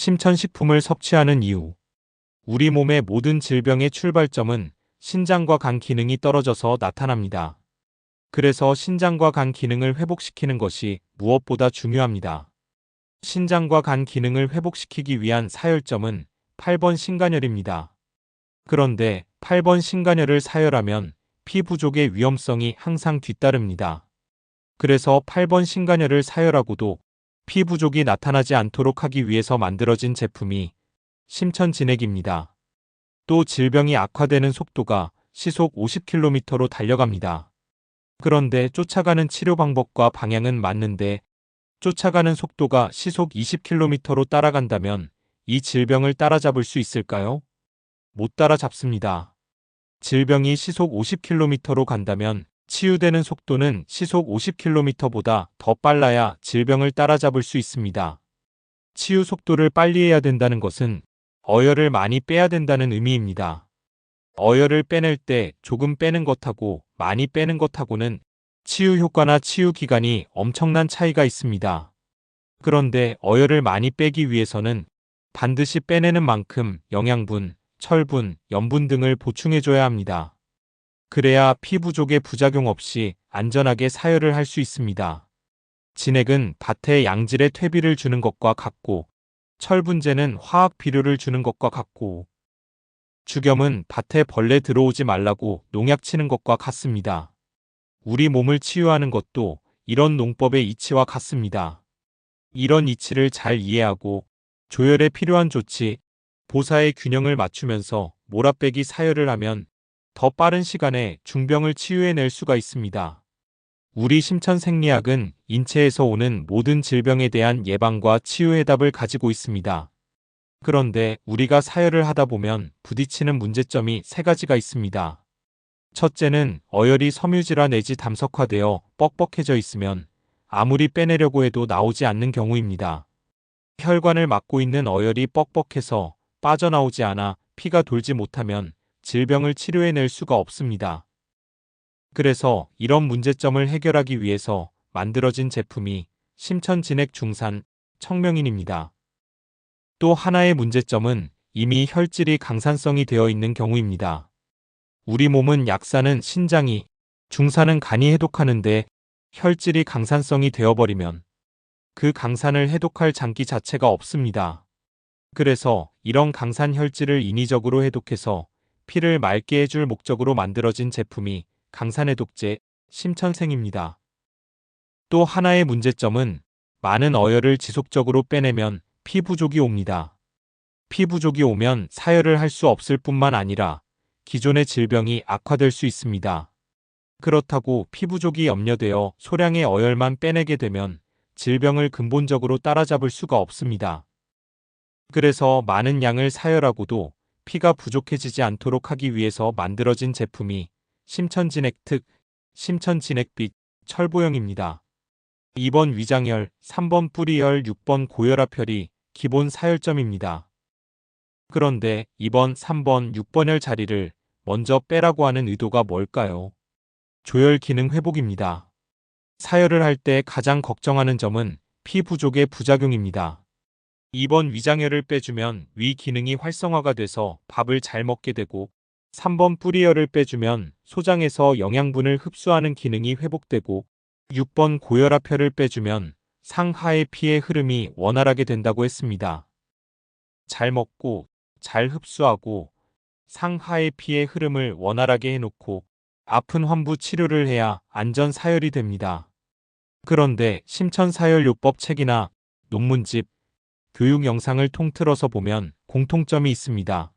심천식품을 섭취하는 이유. 우리 몸의 모든 질병의 출발점은 신장과 간 기능이 떨어져서 나타납니다. 그래서 신장과 간 기능을 회복시키는 것이 무엇보다 중요합니다. 신장과 간 기능을 회복시키기 위한 사열점은 8번 신간열입니다. 그런데 8번 신간열을 사열하면 피 부족의 위험성이 항상 뒤따릅니다. 그래서 8번 신간열을 사열하고도 피 부족이 나타나지 않도록 하기 위해서 만들어진 제품이 심천 진액입니다. 또 질병이 악화되는 속도가 시속 50km로 달려갑니다. 그런데 쫓아가는 치료 방법과 방향은 맞는데 쫓아가는 속도가 시속 20km로 따라간다면 이 질병을 따라잡을 수 있을까요? 못 따라잡습니다. 질병이 시속 50km로 간다면 치유되는 속도는 시속 50km보다 더 빨라야 질병을 따라잡을 수 있습니다. 치유 속도를 빨리 해야 된다는 것은 어혈을 많이 빼야 된다는 의미입니다. 어혈을 빼낼 때 조금 빼는 것하고 많이 빼는 것하고는 치유 효과나 치유 기간이 엄청난 차이가 있습니다. 그런데 어혈을 많이 빼기 위해서는 반드시 빼내는 만큼 영양분, 철분, 염분 등을 보충해줘야 합니다. 그래야 피 부족의 부작용 없이 안전하게 사혈을 할 수 있습니다. 진액은 밭에 양질의 퇴비를 주는 것과 같고, 철분제는 화학 비료를 주는 것과 같고, 주겸은 밭에 벌레 들어오지 말라고 농약 치는 것과 같습니다. 우리 몸을 치유하는 것도 이런 농법의 이치와 같습니다. 이런 이치를 잘 이해하고 조혈에 필요한 조치, 보사의 균형을 맞추면서 몰아빼기 사혈을 하면 더 빠른 시간에 중병을 치유해낼 수가 있습니다. 우리 심천생리학은 인체에서 오는 모든 질병에 대한 예방과 치유 해답을 가지고 있습니다. 그런데 우리가 사혈을 하다 보면 부딪히는 문제점이 세 가지가 있습니다. 첫째는 어혈이 섬유질화 내지 담석화되어 뻑뻑해져 있으면 아무리 빼내려고 해도 나오지 않는 경우입니다. 혈관을 막고 있는 어혈이 뻑뻑해서 빠져나오지 않아 피가 돌지 못하면 질병을 치료해낼 수가 없습니다. 그래서 이런 문제점을 해결하기 위해서 만들어진 제품이 심천진액 중산 청명인입니다. 또 하나의 문제점은 이미 혈질이 강산성이 되어 있는 경우입니다. 우리 몸은 약사는 신장이, 중산은 간이 해독하는데 혈질이 강산성이 되어버리면 그 강산을 해독할 장기 자체가 없습니다. 그래서 이런 강산 혈질을 인위적으로 해독해서 피를 맑게 해줄 목적으로 만들어진 제품이 강산해독제 심천생입니다. 또 하나의 문제점은 많은 어혈을 지속적으로 빼내면 피 부족이 옵니다. 피 부족이 오면 사혈을 할 수 없을 뿐만 아니라 기존의 질병이 악화될 수 있습니다. 그렇다고 피 부족이 염려되어 소량의 어혈만 빼내게 되면 질병을 근본적으로 따라잡을 수가 없습니다. 그래서 많은 양을 사혈하고도 피가 부족해지지 않도록 하기 위해서 만들어진 제품이 심천진액 특, 심천진액빛, 철보형입니다. 2번 위장혈, 3번 뿌리혈, 6번 고혈압혈이 기본 사혈점입니다. 그런데 2번, 3번, 6번혈 자리를 먼저 빼라고 하는 의도가 뭘까요? 조혈 기능 회복입니다. 사혈을 할 때 가장 걱정하는 점은 피 부족의 부작용입니다. 2번 위장혈을 빼주면 위 기능이 활성화가 돼서 밥을 잘 먹게 되고 3번 뿌리혈을 빼주면 소장에서 영양분을 흡수하는 기능이 회복되고 6번 고혈압혈을 빼주면 상하의 피의 흐름이 원활하게 된다고 했습니다. 잘 먹고 잘 흡수하고 상하의 피의 흐름을 원활하게 해놓고 아픈 환부 치료를 해야 안전 사혈이 됩니다. 그런데 심천사혈요법 책이나 논문집, 교육 영상을 통틀어서 보면 공통점이 있습니다.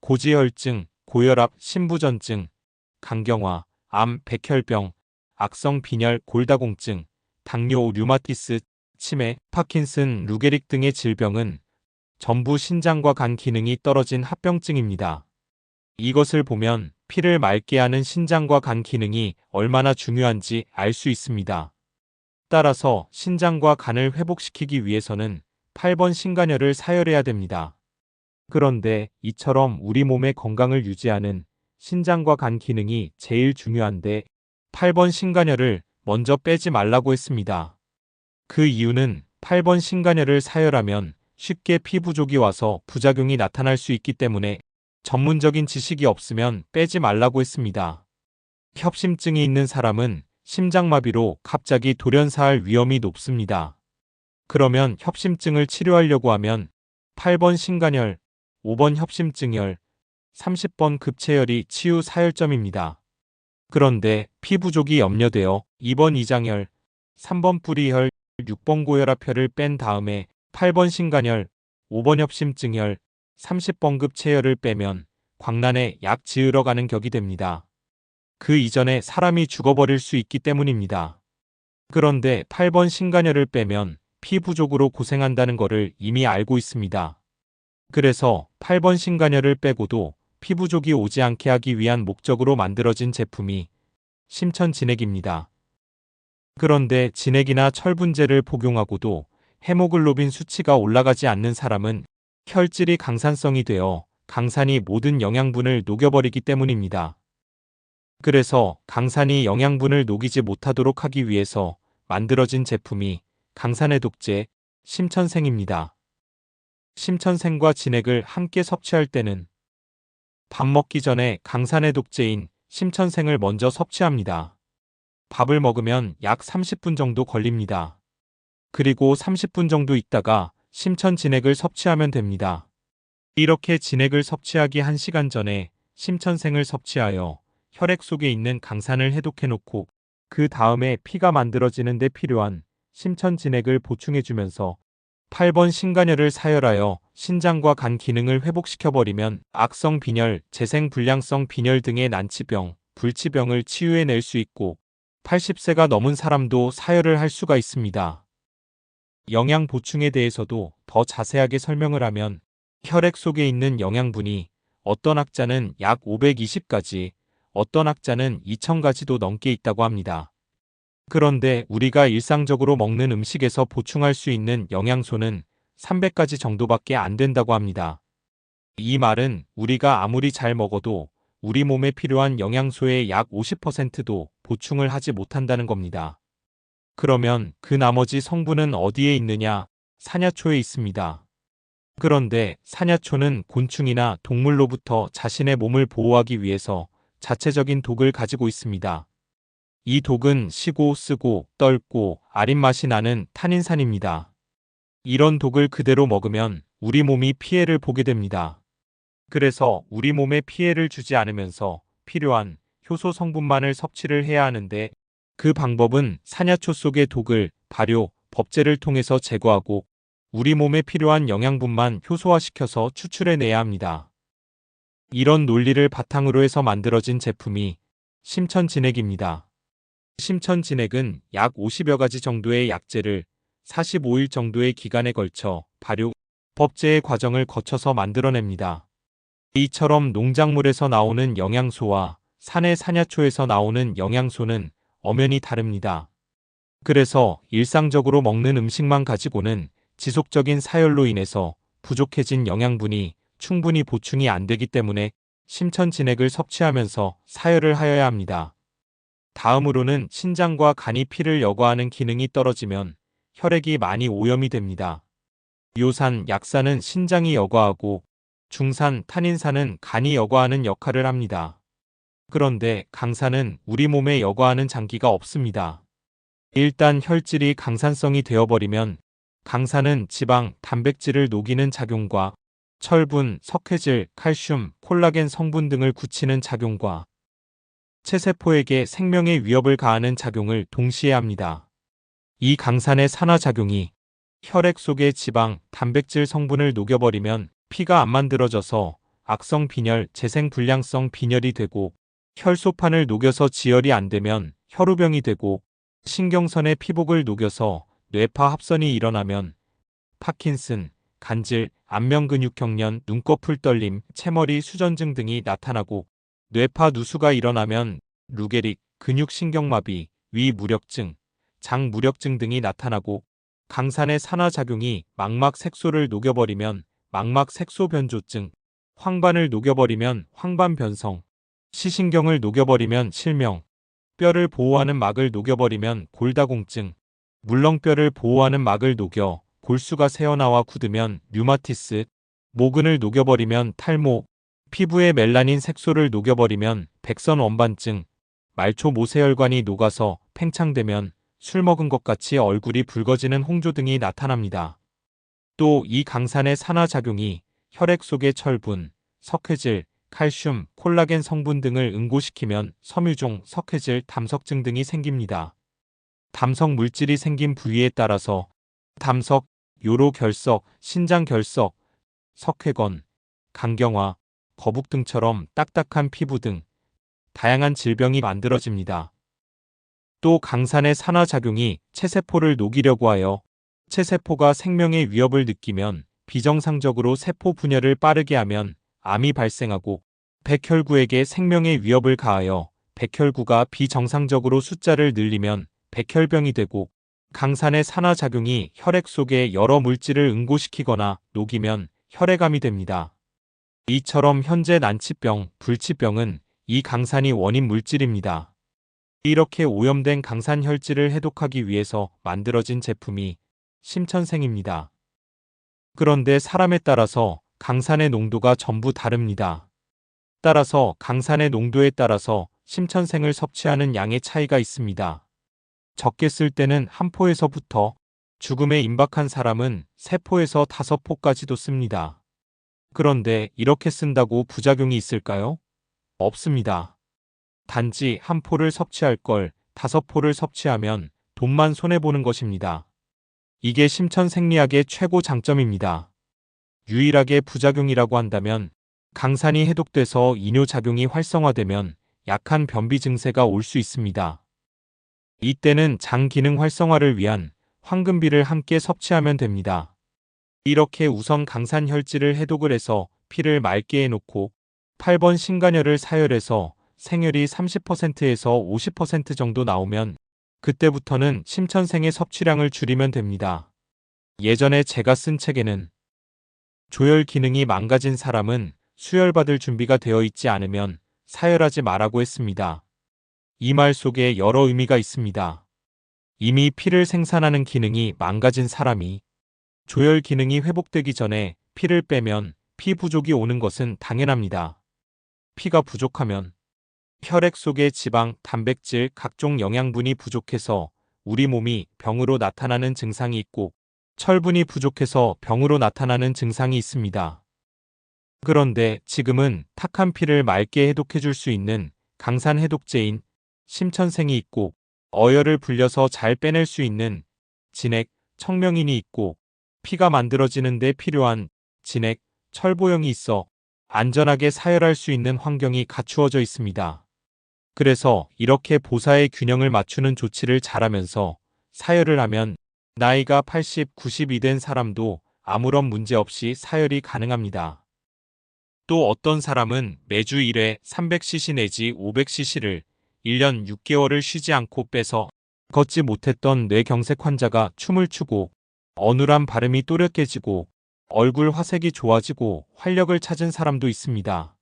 고지혈증, 고혈압, 신부전증, 강경화, 암, 백혈병, 악성 빈혈, 골다공증, 당뇨, 류마티스, 치매, 파킨슨, 루게릭 등의 질병은 전부 신장과 간 기능이 떨어진 합병증입니다. 이것을 보면 피를 맑게 하는 신장과 간 기능이 얼마나 중요한지 알 수 있습니다. 따라서 신장과 간을 회복시키기 위해서는 8번 신간혈을 사혈해야 됩니다. 그런데 이처럼 우리 몸의 건강을 유지하는 신장과 간 기능이 제일 중요한데 8번 신간혈을 먼저 빼지 말라고 했습니다. 그 이유는 8번 신간혈을 사혈하면 쉽게 피부족이 와서 부작용이 나타날 수 있기 때문에 전문적인 지식이 없으면 빼지 말라고 했습니다. 협심증이 있는 사람은 심장마비로 갑자기 돌연사할 위험이 높습니다. 그러면 협심증을 치료하려고 하면 8번 신간혈, 5번 협심증혈, 30번 급체혈이 치유 사혈점입니다. 그런데 피 부족이 염려되어 2번 이장혈, 3번 뿌리혈, 6번 고혈압혈을 뺀 다음에 8번 신간혈, 5번 협심증혈, 30번 급 체혈을 빼면 광란에 약 지으러 가는 격이 됩니다. 그 이전에 사람이 죽어버릴 수 있기 때문입니다. 그런데 8번 신간혈을 빼면 피 부족으로 고생한다는 것을 이미 알고 있습니다. 그래서 8번 신간혈을 빼고도 피 부족이 오지 않게 하기 위한 목적으로 만들어진 제품이 심천 진액입니다. 그런데 진액이나 철분제를 복용하고도 헤모글로빈 수치가 올라가지 않는 사람은 혈질이 강산성이 되어 강산이 모든 영양분을 녹여버리기 때문입니다. 그래서 강산이 영양분을 녹이지 못하도록 하기 위해서 만들어진 제품이 강산의 독제 심천생입니다. 심천생과 진액을 함께 섭취할 때는 밥 먹기 전에 강산의 독제인 심천생을 먼저 섭취합니다. 밥을 먹으면 약 30분 정도 걸립니다. 그리고 30분 정도 있다가 심천 진액을 섭취하면 됩니다. 이렇게 진액을 섭취하기 1시간 전에 심천생을 섭취하여 혈액 속에 있는 강산을 해독해 놓고 그 다음에 피가 만들어지는 데 필요한 심천 진액을 보충해 주면서 8번 신간혈을 사혈하여 신장과 간 기능을 회복시켜 버리면 악성 빈혈, 재생 불량성 빈혈 등의 난치병, 불치병을 치유해 낼 수 있고 80세가 넘은 사람도 사혈을 할 수가 있습니다. 영양 보충에 대해서도 더 자세하게 설명을 하면 혈액 속에 있는 영양분이 어떤 학자는 약 520가지, 어떤 학자는 2000가지도 넘게 있다고 합니다. 그런데 우리가 일상적으로 먹는 음식에서 보충할 수 있는 영양소는 300가지 정도밖에 안 된다고 합니다. 이 말은 우리가 아무리 잘 먹어도 우리 몸에 필요한 영양소의 약 50%도 보충을 하지 못한다는 겁니다. 그러면 그 나머지 성분은 어디에 있느냐? 사냐초에 있습니다. 그런데 사냐초는 곤충이나 동물로부터 자신의 몸을 보호하기 위해서 자체적인 독을 가지고 있습니다. 이 독은 시고 쓰고 떫고 아린 맛이 나는 탄닌산입니다. 이런 독을 그대로 먹으면 우리 몸이 피해를 보게 됩니다. 그래서 우리 몸에 피해를 주지 않으면서 필요한 효소 성분만을 섭취를 해야 하는데 그 방법은 사냐초 속의 독을 발효, 법제를 통해서 제거하고 우리 몸에 필요한 영양분만 효소화시켜서 추출해내야 합니다. 이런 논리를 바탕으로 해서 만들어진 제품이 심천진액입니다. 심천진액은 약 50여 가지 정도의 약재를 45일 정도의 기간에 걸쳐 발효, 법제의 과정을 거쳐서 만들어냅니다. 이처럼 농작물에서 나오는 영양소와 산의 사냐초에서 나오는 영양소는 엄연히 다릅니다. 그래서 일상적으로 먹는 음식만 가지고는 지속적인 사열로 인해서 부족해진 영양분이 충분히 보충이 안 되기 때문에 심천 진액을 섭취하면서 사열을 하여야 합니다. 다음으로는 신장과 간이 피를 여과하는 기능이 떨어지면 혈액이 많이 오염이 됩니다. 요산, 약산은 신장이 여과하고 중산, 탄닌산은 간이 여과하는 역할을 합니다. 그런데 강산은 우리 몸에 여과하는 장기가 없습니다. 일단 혈질이 강산성이 되어버리면 강산은 지방, 단백질을 녹이는 작용과 철분, 석회질, 칼슘, 콜라겐 성분 등을 굳히는 작용과 체세포에게 생명의 위협을 가하는 작용을 동시에 합니다. 이 강산의 산화작용이 혈액 속의 지방, 단백질 성분을 녹여버리면 피가 안 만들어져서 악성 빈혈, 재생 불량성 빈혈이 되고 혈소판을 녹여서 지혈이 안 되면 혈우병이 되고 신경선의 피복을 녹여서 뇌파 합선이 일어나면 파킨슨, 간질, 안면근육경련, 눈꺼풀 떨림, 채머리 수전증 등이 나타나고 뇌파 누수가 일어나면 루게릭, 근육신경마비, 위무력증, 장무력증 등이 나타나고 강산의 산화작용이 망막 색소를 녹여버리면 망막 색소 변조증, 황반을 녹여버리면 황반 변성, 시신경을 녹여버리면 실명, 뼈를 보호하는 막을 녹여버리면 골다공증, 물렁뼈를 보호하는 막을 녹여 골수가 새어나와 굳으면 류마티스, 모근을 녹여버리면 탈모, 피부에 멜라닌 색소를 녹여버리면 백선 원반증, 말초 모세혈관이 녹아서 팽창되면 술 먹은 것 같이 얼굴이 붉어지는 홍조 등이 나타납니다. 또 이 강산의 산화작용이 혈액 속의 철분, 석회질, 칼슘, 콜라겐 성분 등을 응고시키면 섬유종, 석회질, 담석증 등이 생깁니다. 담석 물질이 생긴 부위에 따라서 담석, 요로 결석, 신장 결석, 석회건, 강경화, 거북 등처럼 딱딱한 피부 등 다양한 질병이 만들어집니다. 또 강산의 산화작용이 체세포를 녹이려고 하여 체세포가 생명의 위협을 느끼면 비정상적으로 세포 분열을 빠르게 하면 암이 발생하고 백혈구에게 생명의 위협을 가하여 백혈구가 비정상적으로 숫자를 늘리면 백혈병이 되고 강산의 산화작용이 혈액 속에 여러 물질을 응고시키거나 녹이면 혈액암이 됩니다. 이처럼 현재 난치병, 불치병은 이 강산이 원인 물질입니다. 이렇게 오염된 강산 혈질을 해독하기 위해서 만들어진 제품이 심천생입니다. 그런데 사람에 따라서 강산의 농도가 전부 다릅니다. 따라서 강산의 농도에 따라서 심천생을 섭취하는 양의 차이가 있습니다. 적게 쓸 때는 한 포에서부터 죽음에 임박한 사람은 세 포에서 다섯 포까지도 씁니다. 그런데 이렇게 쓴다고 부작용이 있을까요? 없습니다. 단지 한 포를 섭취할 걸 다섯 포를 섭취하면 돈만 손해보는 것입니다. 이게 심천 생리학의 최고 장점입니다. 유일하게 부작용이라고 한다면 강산이 해독돼서 이뇨작용이 활성화되면 약한 변비 증세가 올 수 있습니다. 이때는 장 기능 활성화를 위한 황금비를 함께 섭취하면 됩니다. 이렇게 우선 강산 혈질을 해독을 해서 피를 맑게 해놓고 8번 신간혈을 사혈해서 생혈이 30%에서 50% 정도 나오면 그때부터는 심천생의 섭취량을 줄이면 됩니다. 예전에 제가 쓴 책에는 조혈 기능이 망가진 사람은 수혈받을 준비가 되어 있지 않으면 사혈하지 말라고 했습니다. 이 말 속에 여러 의미가 있습니다. 이미 피를 생산하는 기능이 망가진 사람이 조혈 기능이 회복되기 전에 피를 빼면 피 부족이 오는 것은 당연합니다. 피가 부족하면 혈액 속의 지방, 단백질, 각종 영양분이 부족해서 우리 몸이 병으로 나타나는 증상이 있고 철분이 부족해서 병으로 나타나는 증상이 있습니다. 그런데 지금은 탁한 피를 맑게 해독해 줄 수 있는 강산 해독제인 심천생이 있고 어혈을 불려서 잘 빼낼 수 있는 진액, 청명인이 있고 피가 만들어지는 데 필요한 진액, 철보형이 있어 안전하게 사혈할 수 있는 환경이 갖추어져 있습니다. 그래서 이렇게 보사의 균형을 맞추는 조치를 잘하면서 사혈을 하면 나이가 80, 90이 된 사람도 아무런 문제 없이 사혈이 가능합니다. 또 어떤 사람은 매주 1회 300cc 내지 500cc를 1년 6개월을 쉬지 않고 빼서 걷지 못했던 뇌경색 환자가 춤을 추고 어눌한 발음이 또렷해지고 얼굴 화색이 좋아지고 활력을 찾은 사람도 있습니다.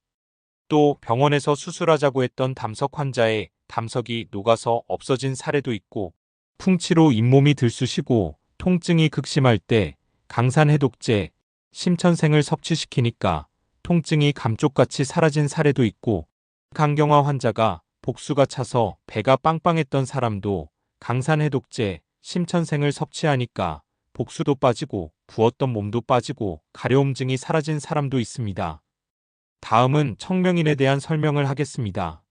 또 병원에서 수술하자고 했던 담석 환자의 담석이 녹아서 없어진 사례도 있고 풍치로 잇몸이 들쑤시고 통증이 극심할 때 강산 해독제, 심천생을 섭취시키니까 통증이 감쪽같이 사라진 사례도 있고 강경화 환자가 복수가 차서 배가 빵빵했던 사람도 강산 해독제, 심천생을 섭취하니까 복수도 빠지고 부었던 몸도 빠지고 가려움증이 사라진 사람도 있습니다. 다음은 청명인에 대한 설명을 하겠습니다.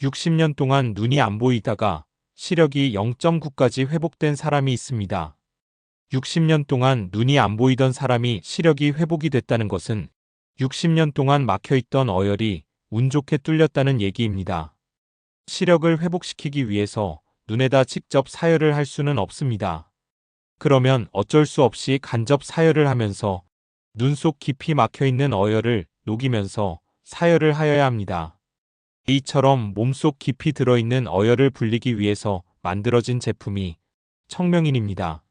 60년 동안 눈이 안 보이다가 시력이 0.9까지 회복된 사람이 있습니다. 60년 동안 눈이 안 보이던 사람이 시력이 회복이 됐다는 것은 60년 동안 막혀있던 어혈이 운 좋게 뚫렸다는 얘기입니다. 시력을 회복시키기 위해서 눈에다 직접 사혈을 할 수는 없습니다. 그러면 어쩔 수 없이 간접 사혈을 하면서 눈 속 깊이 막혀있는 어혈을 녹이면서 사혈을 하여야 합니다. 이처럼 몸속 깊이 들어있는 어혈을 불리기 위해서 만들어진 제품이 청명인입니다.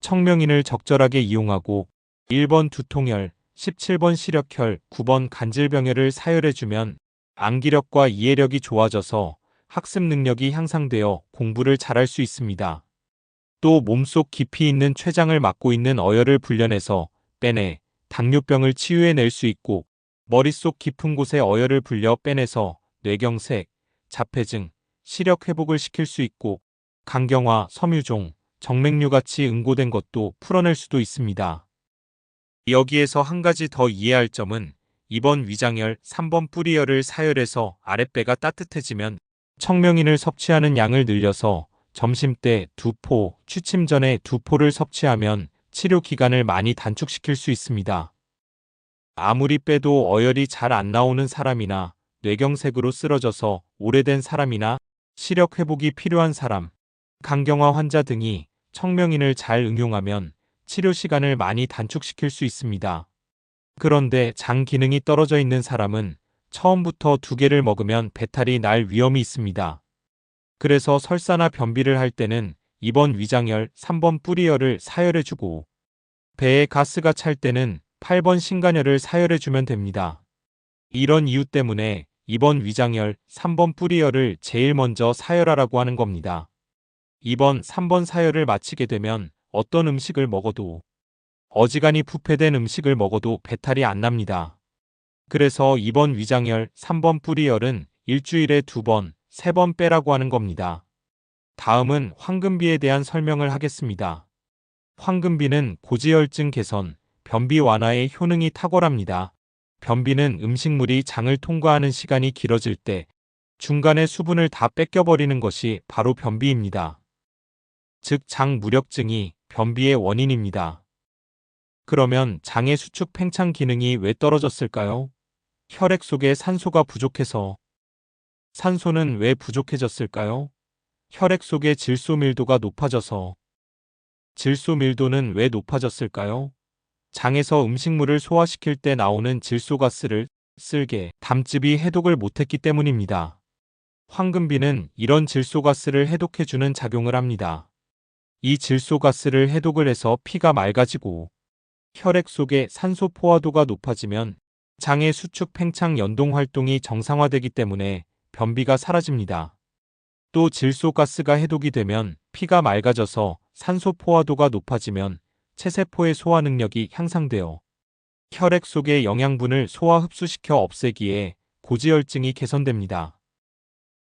청명인을 적절하게 이용하고 1번 두통혈, 17번 시력혈, 9번 간질병혈을 사혈해주면 암기력과 이해력이 좋아져서 학습 능력이 향상되어 공부를 잘할 수 있습니다. 또 몸속 깊이 있는 췌장을 막고 있는 어혈을 불려내서 빼내 당뇨병을 치유해낼 수 있고 머릿속 깊은 곳에 어혈을 불려 빼내서 뇌경색, 자폐증, 시력 회복을 시킬 수 있고 강경화, 섬유종, 정맥류 같이 응고된 것도 풀어낼 수도 있습니다. 여기에서 한 가지 더 이해할 점은 2번 위장열, 3번 뿌리열을 사열해서 아랫배가 따뜻해지면 청명인을 섭취하는 양을 늘려서 점심때 두 포, 취침 전에 두 포를 섭취하면 치료 기간을 많이 단축시킬 수 있습니다. 아무리 빼도 어혈이 잘 안 나오는 사람이나 뇌경색으로 쓰러져서 오래된 사람이나 시력 회복이 필요한 사람, 강경화 환자 등이 청명인을 잘 응용하면 치료 시간을 많이 단축시킬 수 있습니다. 그런데 장 기능이 떨어져 있는 사람은 처음부터 두 개를 먹으면 배탈이 날 위험이 있습니다. 그래서 설사나 변비를 할 때는 2번 위장열, 3번 뿌리열을 사열해주고 배에 가스가 찰 때는 8번 신간열을 사열해주면 됩니다. 이런 이유 때문에 2번 위장열, 3번 뿌리열을 제일 먼저 사열하라고 하는 겁니다. 2번, 3번 사열을 마치게 되면 어떤 음식을 먹어도 어지간히 부패된 음식을 먹어도 배탈이 안 납니다. 그래서 2번 위장열, 3번 뿌리열은 일주일에 두 번, 세 번 빼라고 하는 겁니다. 다음은 황금비에 대한 설명을 하겠습니다. 황금비는 고지혈증 개선, 변비 완화에 효능이 탁월합니다. 변비는 음식물이 장을 통과하는 시간이 길어질 때 중간에 수분을 다 뺏겨버리는 것이 바로 변비입니다. 즉, 장 무력증이 변비의 원인입니다. 그러면 장의 수축 팽창 기능이 왜 떨어졌을까요? 혈액 속에 산소가 부족해서. 산소는 왜 부족해졌을까요? 혈액 속의 질소 밀도가 높아져서. 질소 밀도는 왜 높아졌을까요? 장에서 음식물을 소화시킬 때 나오는 질소가스를 쓸게 담즙이 해독을 못했기 때문입니다. 황금비는 이런 질소가스를 해독해주는 작용을 합니다. 이 질소가스를 해독을 해서 피가 맑아지고 혈액 속의 산소 포화도가 높아지면 장의 수축 팽창 연동 활동이 정상화되기 때문에 변비가 사라집니다. 또 질소가스가 해독이 되면 피가 맑아져서 산소 포화도가 높아지면 체세포의 소화 능력이 향상되어 혈액 속의 영양분을 소화 흡수시켜 없애기에 고지혈증이 개선됩니다.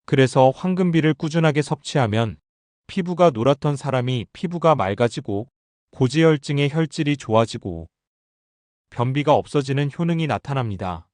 그래서 황금비를 꾸준하게 섭취하면 피부가 노랗던 사람이 피부가 맑아지고 고지혈증의 혈질이 좋아지고 변비가 없어지는 효능이 나타납니다.